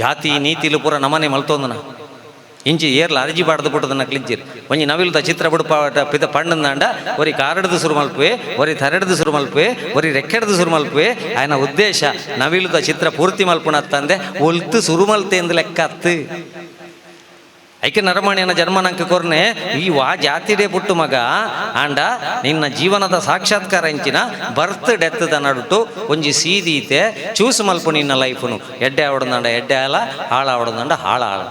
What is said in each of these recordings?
ಜಾತಿ ನೀತಿಲು ಪೂರ ನಮನೆ ಮಲ್ತೊಂದನ. ಇಂಚಿ ಏರ್ಲ ಅರ್ಜಿ ಬಾಡ್ದು ಬಿಟ್ಟದನ್ನ ಕ್ಲಿಂಚಿರ್ ಒಂಜಿ ನವಿಲ್ದ ಚಿತ್ರ ಬಿಡು ಪಿದ ಪಣ್ಣಂದಾಂಡ ಒರಿ ಕಾರಡದ ಸುರು ಮಲ್ಪುವೆ ಒರಿ ತರಡದ ಸುರು ಮಲ್ಪುವೆ ಒರಿ ರೆಕ್ಕೆಡದ ಸುರು ಮಲ್ಪುವೆ. ಆಯ್ನ ಉದ್ದೇಶ, ನವಿಲುದ ಚಿತ್ರ ಪೂರ್ತಿ ಮಲ್ಪುಣತ್ತಂದೆ ಒಲ್ತು ಸುರು ಮಲ್ತೆ ಎಂದು ಲೆಕ್ಕ ಅತ್ತು. ಐಕೆ ನರಮಣಿಯನ ಜನ್ಮನಂಕ ಕೊರ್ನೆ, ಈ ವಾ ಜಾತಿಡೆ ಪುಟ್ಟು ಮಗ. ಆಂಡ, ನಿನ್ನ ಜೀವನದ ಸಾಕ್ಷಾತ್ಕಾರ ಇಂಚಿನ ಬರ್ತ್ ಡೆತ್ ನಡುಟು ಒಂಜಿ ಸೀದೀತೆ, ಚೂಸ್ ಮಲ್ಪು ನಿನ್ನ ಲೈಫ್ನು ಎಡ್ಡೆ ಆವಡದಂಡ, ಎಡ್ಡೆ ಆಲ, ಹಾಳ ಆವಡದಂಡ, ಹಾಳ ಹಾಳ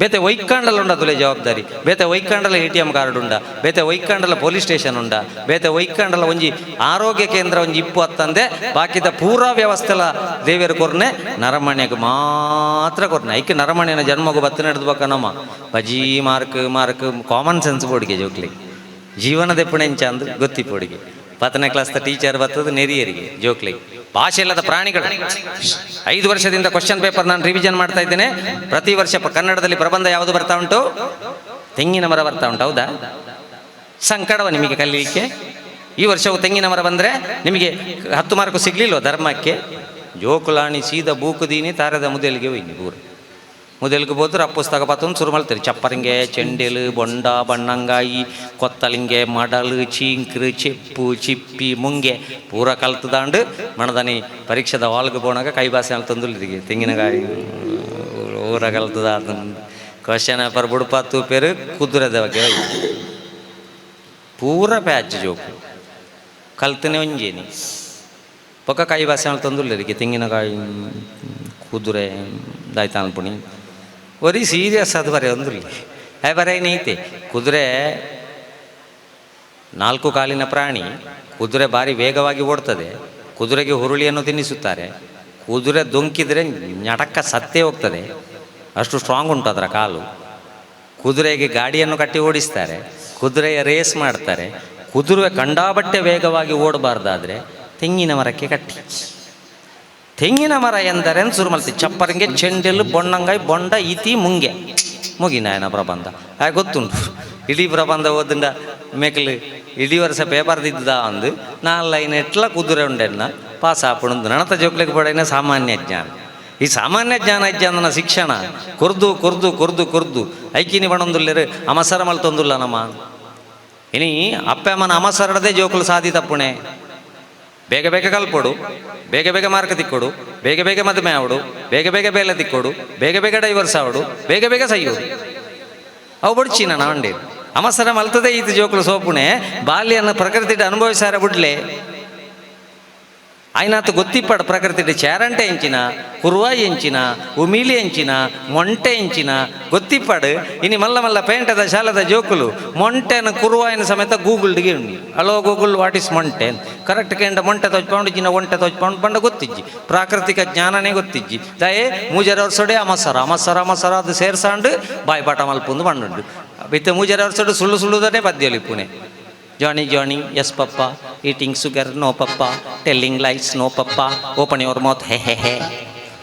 ಬೇತೆ ಒಯ್ಕಾಂಡಲ ಉಂಡ ತುಲೆ ಜವಾಬ್ದಾರಿ. ಬೇತೆ ವೈಕಾಂಡಲ ಎ ಟಿ ಎಂ ಕಾರ್ಡ್ ಉಂಡ ಬೇತೆ ವೈಕಾಂಡಲ ಪೊಲೀಸ್ ಸ್ಟೇಷನ್ ಉಂಡ ಬೇತೆ ವೈಕಾಂಡಲ ಒಂಜಿ ಆರೋಗ್ಯ ಕೇಂದ್ರ ಒಂಜಿ ಇಪ್ಪು ಹತ್ತಂದೆ ಬಾಕಿದ ಪೂರಾ ವ್ಯವಸ್ಥೆಲ ದೇವಿಯರು ಕೊರ್ನೆ, ನರಮಣ್ಯಕ್ಕೆ ಮಾತ್ರ ಕೊರ್ನೆ. ಐಕೆ ನರಮಣ್ಯನ ಜನ್ಮಗು ಬತ್ತ ನಡೆದು ಬಕ್ಕ ನಮ್ಮ ಬಜಿ, ಮಾರ್ಕ್ ಮಾರ್ಕ್ ಕಾಮನ್ ಸೆನ್ಸ್ ಬೋಡಿಗೆ ಜೋಕ್ಲಿ. ಜೀವನದ ಎಪ್ಪಣೆ ಗೊತ್ತಿ ಪೋಡಿಗೆ ಪತ್ತನೇ ಕ್ಲಾಸ್ದ ಟೀಚರ್ ಬರ್ತದೆ ನೆರಿಯರಿಗೆ ಜೋಕ್ಲಿ. ಭಾಷೆ ಇಲ್ಲದ ಪ್ರಾಣಿಗಳು. ಐದು ವರ್ಷದಿಂದ ಕ್ವಶನ್ ಪೇಪರ್ ನಾನು ರಿವಿಷನ್ ಮಾಡ್ತಾ ಇದ್ದೇನೆ. ಪ್ರತಿ ವರ್ಷ ಕನ್ನಡದಲ್ಲಿ ಪ್ರಬಂಧ ಯಾವುದು ಬರ್ತಾ ಉಂಟು? ತೆಂಗಿನ ಮರ ಬರ್ತಾ ಉಂಟು, ಹೌದಾ? ಸಂಕಟವ ನಿಮಗೆ ಕಲಿಯಲಿಕ್ಕೆ ಈ ವರ್ಷವು ತೆಂಗಿನ ಮರ ಬಂದರೆ ನಿಮಗೆ ಹತ್ತು ಮಾರ್ಕು ಸಿಗ್ಲಿಲ್ವ ಧರ್ಮಕ್ಕೆ? ಜೋಕುಲಾಣಿ ಸೀದ ಬೂಕುದೀನಿ ತಾರದ ಮುದಲಿಗೆ ಹೋಗಿ ಪೂರ ಹೋದ್ರೆ ಆ ಪುಸ್ತಕ ಪತ್ತೊಂದು ಶುರು ಮಾಡ್ತಾರೆ ಚಪ್ಪರಿಂಗೆ, ಚೆಂಡೆಲು, ಬೊಂಡ, ಬಣ್ಣಂಗಾಯಿ, ಕೊತ್ತಲಿಂಗೆ, ಮಡಲು, ಚೀಂಕ್ರು, ಚಿಪ್ಪು, ಚಿಪ್ಪಿ, ಮುಂಗೆ. ಪೂರ ಕಲ್ತದಾಂಡು ಮಣದನಿ ಪರೀಕ್ಷೆದ ಹಾಲ್ಗೆ போனாಗ ಕೈ ಅಲ್ಲಿ ತಂದುಲ್ಲಿರಿಗೆ ತೆಂಗಿನಕಾಯಿ ಊರ ಕಲ್ತದ ಕ್ವಶನ್ ಪೇಪರ್ ಬುಡುಪತ್ತು ಪೇರು ಕುದುರೆದ ಬಗ್ಗೆ ಪೂರ ಪ್ಯಾಚ್ ಜೋಕು. ಕಲ್ತನೆ ಒಂಜೇನಿ. ಪಕ್ಕ ಕಾಯಿ ಅಲ್ಲಿ ತಂದುಲ್ಲಿರಿಗೆ ತೆಂಗಿನಕಾಯಿ ಕುದುರೆ ದಾಯ್ತಾ ಒರಿ ಸೀರಿಯಸ್ ಅದು ಬರೀ ಅಂದ್ರಿ ಹೇ ಬರ, ನೀತಿ. ಕುದುರೆ ನಾಲ್ಕು ಕಾಲಿನ ಪ್ರಾಣಿ, ಕುದುರೆ ಭಾರಿ ವೇಗವಾಗಿ ಓಡ್ತದೆ. ಕುದುರೆಗೆ ಹುರುಳಿಯನ್ನು ತಿನ್ನಿಸುತ್ತಾರೆ. ಕುದುರೆ ದೊಂಕಿದ್ರೆ ನಡಕ ಸತ್ತೇ ಹೋಗ್ತದೆ. ಅಷ್ಟು ಸ್ಟ್ರಾಂಗ್ ಉಂಟು ಅದರ ಕಾಲು. ಕುದುರೆಗೆ ಗಾಡಿಯನ್ನು ಕಟ್ಟಿ ಓಡಿಸ್ತಾರೆ. ಕುದುರೆಯ ರೇಸ್ ಮಾಡ್ತಾರೆ. ಕುದುರೆ ಕಂಡಾಬಟ್ಟೆ ವೇಗವಾಗಿ ಓಡಬಾರ್ದಾದರೆ ತೆಂಗಿನ ಮರಕ್ಕೆ ಕಟ್ಟಿ. ತೆಂಗಿನ ಮರ ಎಂದರೆ ಶುರು ಮಾಡ್ತೀವಿ ಚಪ್ಪರಂಗೆ, ಚೆಂಡೆಲು, ಬೊಣ್ಣಂಗಾಯಿ, ಬೊಂಡ ಇತಿ ಮುಂಗೆ. ಮುಗಿನಾಯನ ಪ್ರಬಂಧ? ಹಾಗೆ ಗೊತ್ತುಂಟು. ಇಡೀ ಪ್ರಬಂಧ ಓದಿಂದ ಮೇಕಲು ಇಡೀ ವರ್ಷ ಪೇಪರ್ ದಿದ್ದ ಅಂದು ನಾಲ್ ಲೈನ್ ಎಟ್ಲ ಕುದುರೆ ಉಂಡೆನ್ನ ಪಾಸ್ ಆಪುಣಂದು ನಣತ ಜೋಕ್ಲಿಗೆ ಪಡೆಯನ ಸಾಮಾನ್ಯ ಜ್ಞಾನ. ಈ ಸಾಮಾನ್ಯ ಜ್ಞಾನ ಇಜ್ಜಾನ ಶಿಕ್ಷಣ. ಕುರ್ದು ಕುರ್ದು ಕುರ್ದು ಕುರ್ದು. ಐಕಿನಿ ಬಣಂದುಲ್ಲೇರು ಅಮಸರ ಮಲ್ತೊಂದುಲ್ಲ ನಮ್ಮ ಇನಿ ಅಪ್ಪಮ್ಮನ ಅಮಸರಡದೆ ಜೋಕುಲು ಸಾಧಿ ತಪ್ಪುಣೆ. ಬೇಗ ಬೇಗ ಕಲ್ಪೊಡು ಬೇಗ ಬೇಗ ಮಾರ್ಕ್ ತಿಕ್ಕೊಡು. ಬೇಗ ಬೇಗ ಮದುವೆ ಆವಡು ಬೇಗ ಬೇಗ ಬೇಲೆ ತಿಕ್ಕೊಡು. ಬೇಗ ಬೇಗ ಡೈವರ್ಸ್ ಆವಡು ಬೇಗ ಬೇಗ ಸೈಯೋಡು ಅವು ಬಡ್ಚಿನ ನಾಂಡೆ ಅಮಸರ ಮಲ್ತದೆ ಈತ ಜೋಕುಲು ಸೋಪುಣೆ. ಬಾಲ್ಯನ ಪ್ರಕೃತಿ ಅನುಭವಿಸಾರ ಬಿಡ್ಲೆ. ಆಯ್ನಾತು ಗೊತ್ತಿಪ್ಪಡು ಪ್ರಕೃತಿಡ ಚಾರಂಟೆ ಎಂಚಿನ కుర్వా ಉಮಿಲಿ ಎಂಚಿನ ಮೊಂಟೆ ಎಂಚಿನ ಗೊತ್ತಿಪ್ಪಡು. ಇನಿ ಮಲ್ಲ ಮಲ್ಲ ಪೇಂಟದ ಶಾಲದ ಜೋಕುಲು, ಮೊಂಟೆನ ಕುರುವಾಯಿನ ಸಮೇತ గూగుల్ ಉಂಡಿ ಅಲೋ ಗೂಗಲ್ ವಾಟ್ ಇಸ್ ಮೊಂಟೆ ಕರೆಕ್ಟ್ ಕೆಂಡ ಮೊಂಟೆ ತೊಚ್ಕೊಂಡು ಜಿನ ಒಂಟೆ ತೊಚ್ಕೊಂಡು ಪಂಡ ಗೊತ್ತಿಜ್ಜಿ. ಪ್ರಾಕೃತಿಕ ಜ್ಞಾನನೇ ಗೊತ್ತಿಜ್ಜಿ. ದಯೆ ಮೂಜರ ವರ್ಷಡೆ ಅಮಸರ ಅಮಸರ ಅಮಸರ ಅದು ಸೇರ್ಸಾಂಡು, ಬಾಯಿ ಪಾಠ ಮಲ್ಪೊಂದು ಪಂಡುಂಡು ಬಿತ್ತೆ ಮೂಜರ ವರ್ಷಡು ಸುಳ್ಳು ಸುಳ್ಳುದನೇ ಪದ್ಯಲಿ Pune. Johnny Johnny yes papa eating sugar no papa telling lights no papa open your mouth ಹೆ ಹೆ ಹೆ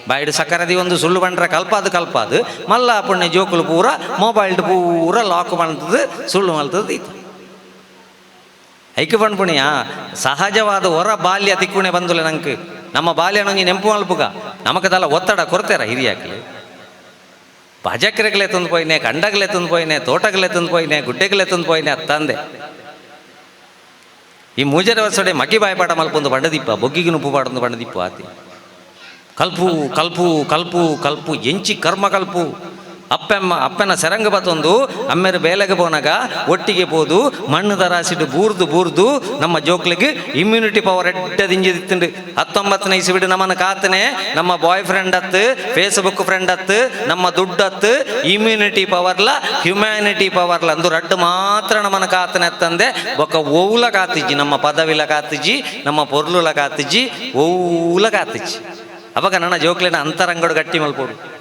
ಬಾಯ್ಡು ಸಕರದಿ ಒಂದು ಸುಳ್ಳು ಬಂಡ್ರೆ ಕಲ್ಪಾದು ಕಲ್ಪಾದು ಮಲ್ಲ ಪುಣ್ಯ ಜೋಕುಲು ಪೂರ ಮೊಬೈಲ್ಡ್ ಪೂರ ಲಾಕ್ ಮಾಡ್ತದೆ, ಸುಳ್ಳು ಮಲ್ತದ ಐಕ್ಯ ಐಕೆ ಪಣ್ಪುಣಿಯ ಸಹಜವಾದ ಹೊರ ಬಾಲ್ಯ ತಿಕ್ಕುಣೆ ಬಂದುಲೆ ನಂಗೆ ನಮ್ಮ ಬಾಲ್ಯ ನಂಗೆ ನೆಂಪು ಮಲ್ಪುಗ. ನಮಗದಲ್ಲ ಒತ್ತಡ ಕೊರತೆರ ಹಿರಿಯಾಕಲಿ. ಭಜಕ್ರೆಗಲೆ ತಂದು ಪೋಯ್ನೆ ಕಂಡಗಲೆ ತಂದು ಪೋಯ್ನೆ ತೋಟಗಲೆ ತಂದು ಪೋಯ್ನೆ ಗುಡ್ಡೆಗಲೆ ತಂದು ಪೋಯ್ನೆ ಅತ್ತಂದೆ. ಈ ಮೂಜರ ವರ್ಷಡೆ ಮಗಿ ಬಾಯ್ಪಾಟ ಮಲ್ಪೊಂದು ಬಂಡದಿಪ್ಪ ಬೊಗ್ಗಿಗೆ ನುಪ್ಪು ಪಾಡೊಂದು ಬಂಡದೀಪ ಆತಿ. ಕಲ್ಪು ಕಲ್ಪು ಕಲ್ಪು ಕಲ್ಪು, ಎಂಚಿ ಕರ್ಮ ಕಲ್ಪು. ಅಪ್ಪೆಮ್ಮ, ಅಪ್ಪನ ಸರಂಗ ಬತ್ತೊಂದು, ಅಮ್ಮೆರ ಬೇಲೆಗೆ ಪೋನಾಗ, ಒಟ್ಟಿಗೆ ಪೋದು, ಮಣ್ಣು ದರಾಸಿಟ್ಟು ಬೂರ್ದು ಬೂರ್ದು, ನಮ್ಮ ಜೋಕ್ಲಿಗೆ ಇಮ್ಯುನಿಟಿ ಪವರ್ ಎಡ್ಡದಿಂಜಿತ್ತಿಂಡು ಹತ್ತೊಂಬತ್ತನೇ ಇಸ್ಬಿಡು ನಮ್ಮನ್ನು ಕಾತನೆ, ನಮ್ಮ ಬಾಯ್ ಫ್ರೆಂಡ್ ಹತ್ತು ಫೇಸ್ಬುಕ್ ಫ್ರೆಂಡ್ ಹತ್ತು ನಮ್ಮ ದುಡ್ಡು ಹತ್ತು ಇಮ್ಯುನಿಟಿ ಪವರ್ಲ ಹ್ಯುಮ್ಯಾನಿಟಿ ಪವರ್ಲ ಅಂದು ರಡ್ಡು ಮಾತ್ರ ನಮ್ಮನ್ನು ಕಾತನೆ ಅತ್ತಂದೆ ಒಕ್ಕ ಓವುಲ ಕಾತಿಜ್ಜಿ, ನಮ್ಮ ಪದವಿಲ ಕಾತಿಜ್ಜಿ, ನಮ್ಮ ಪೊರ್ಲುಲ ಕಾತಿಜ್ಜಿ, ಓವುಲ ಕಾತಿಜ್ಜಿ. ಅವಾಗ ನನ್ನ ಜೋಕ್ಲಿನ ಅಂತರಂಗಡು ಗಟ್ಟಿ ಮಲ್ಪೋಡು